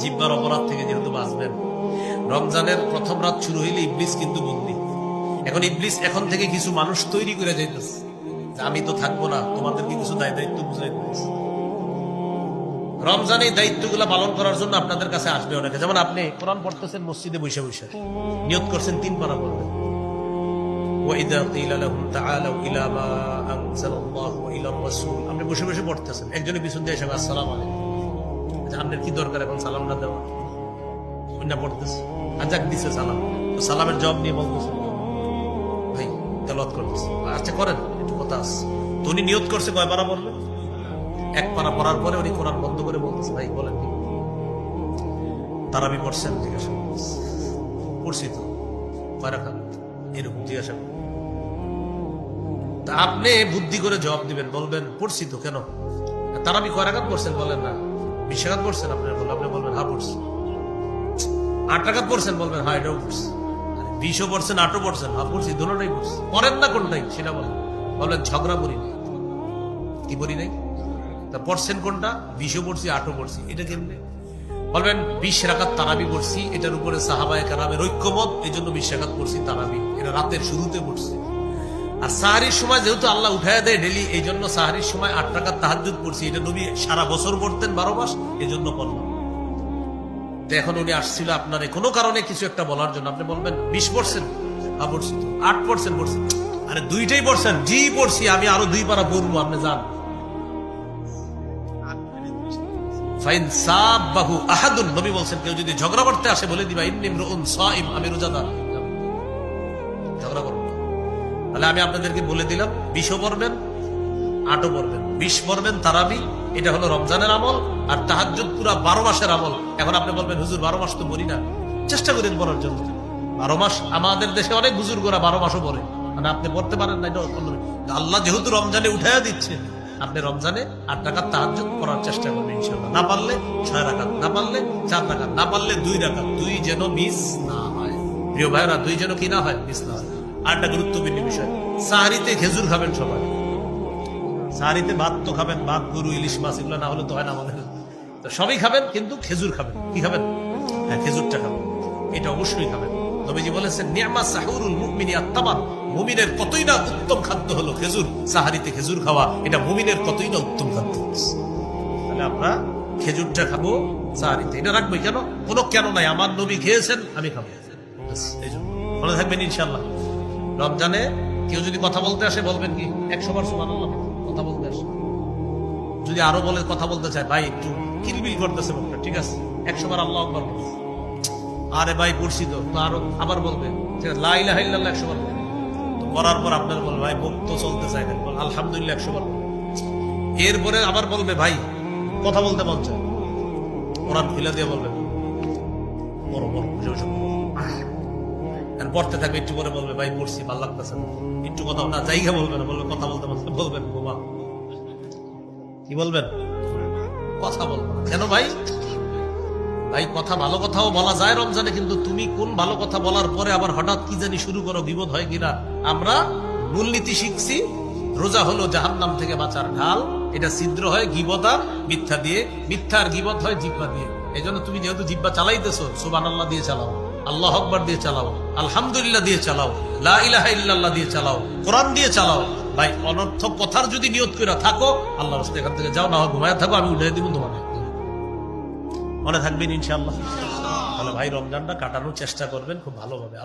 জিব্বার অপরাধ থেকে যেহেতু বাঁচবেন। রমজানের প্রথম রাত শুরু হইলে ইবলিস কিন্তু বন্দি। এখন ইবলিস এখন থেকে কিছু মানুষ তৈরি করে যাইতেছে। আমি তো থাকব না, তোমাদেরকে কিছু দায় দায়িত্ব বুঝাই দিতেছি। রমজান এই দায়িত্বগুলো পালন করার জন্য আপনাদের কাছে আসবে অনেকে। যেমন আপনি কোরআন পড়তেছেন, মসজিদে বসে বসে। নিয়োগ করছেন, তিন পারা পড়বেন। আপনি বসে বসে পড়তেছেন। একজনের পিছন দিয়ে আসসালাম আলাইকুম। আপনার কি দরকার এখন সালাম না দেওয়া? না পড়তেছে। আর যাক, দিছে সালাম। তো সালামের জবাব নিয়ে বলতেছে। ভাই তেলত করতেছে। আচ্ছা করেন, একটু কথা আছে। তো উনি নিয়ত করছে কয় পারা পড়বে এক পারা পড়ার পরে উনি কোরআন বন্ধ করে বলতেছে। ভাই, বলেন কি? তারাবি পড়ছেন, জিজ্ঞাসা। পড়ছি তো। কয় রাখা এরকম জিজ্ঞাসা। তা আপনি বুদ্ধি করে জবাব দিবেন, বলবেন, পড়ছি তো কেন? তারা আমি কয় রাখাত পড়ছেন বলেন না। বিশ পড়ছেন বলবেন আপনি বলবেন হ্যাঁ রাখাত পড়ছেন, বলবেন হ্যাঁ এটাও বিশও পড়ছেন, আটও পড়ছেন হ্যাঁ পড়ছি পড়ছি। পড়েন না কোনটাই, সেটা বলেন। ঝগড়া নাই। কি পড়ি নাই? তা পড়ছেন কোনটা? বিশও পড়ছি, আটও পড়ছি, এটা কেমনে? বলবেন, বিশ রাখাত তারাবি পড়ছি, এটার উপরে সাহাবায় কারামের ঐক্যমত এই জন্য বিশ রাখাত পড়ছি তারাবি। এটা রাতের শুরুতে পড়ছি। আর সাহারির সময় যেহেতু আল্লাহ উঠায় দেয় ডেলি এই জন্য সাহারির সময় আট টাকার তাহাজুদ পড়ছি। এটা নবী সারা বছর পড়তেন বারো মাস, এই জন্য পড়লাম। এখন উনি আসছিল আপনার কোনো কারণে কিছু একটা বলার জন্য। আপনি বলবেন, বিশ পার্সেন্ট হ্যাঁ পড়ছি তো। আট পার্সেন্ট পড়ছি আরে দুইটাই পড়ছেন? জি, পড়ছি, আমি আরও দুই পারা পড়ব, আপনি যান। নবী বলছেন, কেউ যদি ঝগড়া করতে আসে, বলে দিবা ইন্নিম রুন সাইম, আমি রোজাদার। তাহলে আমি আপনাদেরকে বলে দিলাম, বিশও পড়বেন, আটও পড়বেন। বিশ পড়বেন তারাবি, এটা হলো রমজানের আমল, আর তাহাজ্জুদ পুরা বারো মাসের আমল। এখন আপনি বলবেন, হুজুর, বারো মাস তো পড়ি না। চেষ্টা করেন পড়ার জন্য। বারো মাস, আমাদের দেশে অনেক হুজুর গোরা বারো মাসও পড়ে। মানে আপনি পড়তে পারেন না এটা আল্লাহ যেহেতু রমজানে উঠাইয়া দিচ্ছে, আপনি রমজানে আট টাকার তাহাজ্জুদ করার চেষ্টা করবেন ইনশাল্লাহ না পারলে ছয় রাখাত না পারলে চার রাখাত না পারলে দুই রাখাত দুই যেন মিস না হয়। প্রিয় ভাইরা দুই যেন কি না হয়, মিস না হয়। আর গুরুত্বপূর্ণ বিষয়। সাহারিতে খেজুর খাবেন সবাই। সাহারিতে ভাত তো খাবেন, ভাত, গরু, ইলিশ, মাছ, এগুলো না হলে তো হয় না আমাদের। তো সবই খাবেন, কিন্তু খেজুর খাবেন। কি খাবেন? হ্যাঁ খেজুরটা খাবেন। এটা অবশ্যই খাবেন। নবীজি বলেছেন, নিয়ামা সাহুরুল মুমিনি আত্মাবান মুমিনের কতই না উত্তম খাদ্য হলো খেজুর। সাহারিতে খেজুর খাওয়া, এটা মুমিনের কতই না উত্তম খাদ্য। তাহলে আমরা খেজুরটা খাব সাহারিতে। এটা রাখব কেন? কোনো কেন নাই। আমার নবী খেয়েছেন, আমি খাব। এই জন্য। মনে থাকবেন ইনশাল্লাহ রমজানে কেউ যদি কথা বলতে আসে, বলবেন কি? একশো বার সুমান কথা বলতে আসে। যদি আরও বলে, কথা বলতে চায়, ভাই একটু কিলবিল করতেছে মুখটা ঠিক আছে? একশো বার আল্লাহ আকবর আরে ভাই, পড়ছি তো আরও আবার বলবে লাইলা হাইল্লাহ একশো বার তো করার পর আপনার বলবে ভাই মুখ তো চলতে চাই না। আলহামদুলিল্লাহ একশো বার এরপরে আবার বলবে, ভাই কথা বলতে মন চায় কোরআন খুলে দিয়ে বলবে, বড় বড় পড়তে থাকবে, একটু পরে বলবে, ভাই, পড়ছি, ভালো লাগতেছে একটু কথা না জায়গা বলবে না। বলবে, কথা বলতে বলতে বলবেন বোমা কি বলবেন? কথা বলব কেন ভাই? ভাই, কথা ভালো কথাও বলা যায় রমজানে, কিন্তু তুমি কোন ভালো কথা বলার পরে আবার হঠাৎ কি জানি শুরু করো, বিপদ হয় কিনা? আমরা মূলনীতি শিখছি, রোজা হলো জাহান্নাম থেকে বাঁচার ঢাল। এটা ছিদ্র হয় গিবতা মিথ্যা দিয়ে। মিথ্যার গিবত হয় জিব্বা দিয়ে। এই তুমি যেহেতু জিব্বা চালাইতেছো সুবান আল্লাহ দিয়ে চালাও। আল্লাহ আকবর দিয়ে চালাও। আলহামদুলিল্লাহ দিয়ে চালাও। লা দিয়ে চালাও। কোরআন দিয়ে চালাও। ভাই অনর্থক কথার যদি নিয়ত করে থাকো আল্লাহ রাস্তা এখান থেকে যাও না হয় ঘুমায় থাকো, আমি উঠে দিব তোমাকে। মনে থাকবেন ইনশাআল্লাহ। তাহলে ভাই, রমজানটা কাটানোর চেষ্টা করবেন, খুব ভালোভাবে।